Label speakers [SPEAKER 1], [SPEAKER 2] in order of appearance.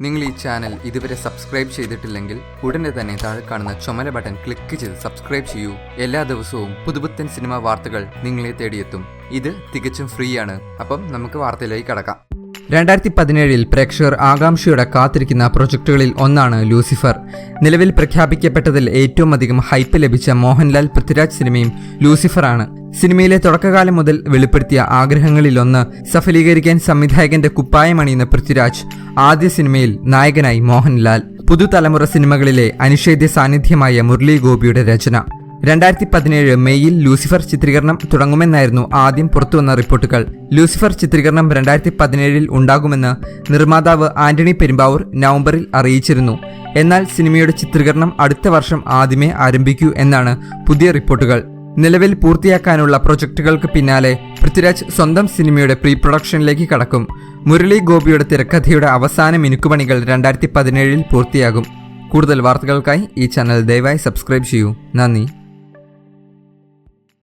[SPEAKER 1] നിങ്ങൾ ഈ ചാനൽ ഇതുവരെ സബ്സ്ക്രൈബ് ചെയ്തിട്ടില്ലെങ്കിൽ ഉടനെ തന്നെ താഴെ കാണുന്ന ചുമല ബട്ടൺ ക്ലിക്ക് ചെയ്ത് സബ്സ്ക്രൈബ് ചെയ്യൂ. എല്ലാ ദിവസവും പുതുപുത്തൻ സിനിമാ വാർത്തകൾ നിങ്ങളെ തേടിയെത്തും. ഇത് തികച്ചും ഫ്രീ ആണ്. അപ്പം നമുക്ക് വാർത്തയിലേക്ക് കടക്കാം. രണ്ടായിരത്തി പതിനേഴിൽ പ്രേക്ഷകർ ആകാംക്ഷയോടെ കാത്തിരിക്കുന്ന പ്രൊജക്ടുകളിൽ ഒന്നാണ് ലൂസിഫർ. നിലവിൽ പ്രഖ്യാപിക്കപ്പെട്ടതിൽ ഏറ്റവും അധികം ഹൈപ്പ് ലഭിച്ച മോഹൻലാൽ പൃഥ്വിരാജ് സിനിമയും ലൂസിഫറാണ്. സിനിമയിലെ തുടക്കകാലം മുതൽ വെളിപ്പെടുത്തിയ ആഗ്രഹങ്ങളിലൊന്ന് സഫലീകരിക്കാൻ സംവിധായകന്റെ കുപ്പായമണിയുന്ന പൃഥ്വിരാജ് ആദ്യ സിനിമയിൽ നായകനായി മോഹൻലാൽ. പുതുതലമുറ സിനിമകളിലെ അനിഷേധ്യ സാന്നിധ്യമായ മുരളി ഗോപിയുടെ രചന. രണ്ടായിരത്തി പതിനേഴ് മെയ്യിൽ ലൂസിഫർ ചിത്രീകരണം തുടങ്ങുമെന്നായിരുന്നു ആദ്യം പുറത്തുവന്ന റിപ്പോർട്ടുകൾ. ലൂസിഫർ ചിത്രീകരണം രണ്ടായിരത്തി പതിനേഴിൽ ഉണ്ടാകുമെന്ന് നിർമ്മാതാവ് ആന്റണി പെരുമ്പാവൂർ നവംബറിൽ അറിയിച്ചിരുന്നു. എന്നാൽ സിനിമയുടെ ചിത്രീകരണം അടുത്ത വർഷം ആദ്യമേ ആരംഭിക്കൂ എന്നാണ് പുതിയ റിപ്പോർട്ടുകൾ. നിലവിൽ പൂർത്തിയാക്കാനുള്ള പ്രൊജക്ടുകൾക്ക് പിന്നാലെ പൃഥ്വിരാജ് സ്വന്തം സിനിമയുടെ പ്രീ പ്രൊഡക്ഷനിലേക്ക് കടക്കും. മുരളി ഗോപിയുടെ തിരക്കഥയുടെ അവസാന മിനുക്കുപണികൾ രണ്ടായിരത്തി പതിനേഴിൽ പൂർത്തിയാകും. കൂടുതൽ വാർത്തകൾക്കായി ഈ ചാനൽ ദയവായി സബ്സ്ക്രൈബ് ചെയ്യൂ. നന്ദി.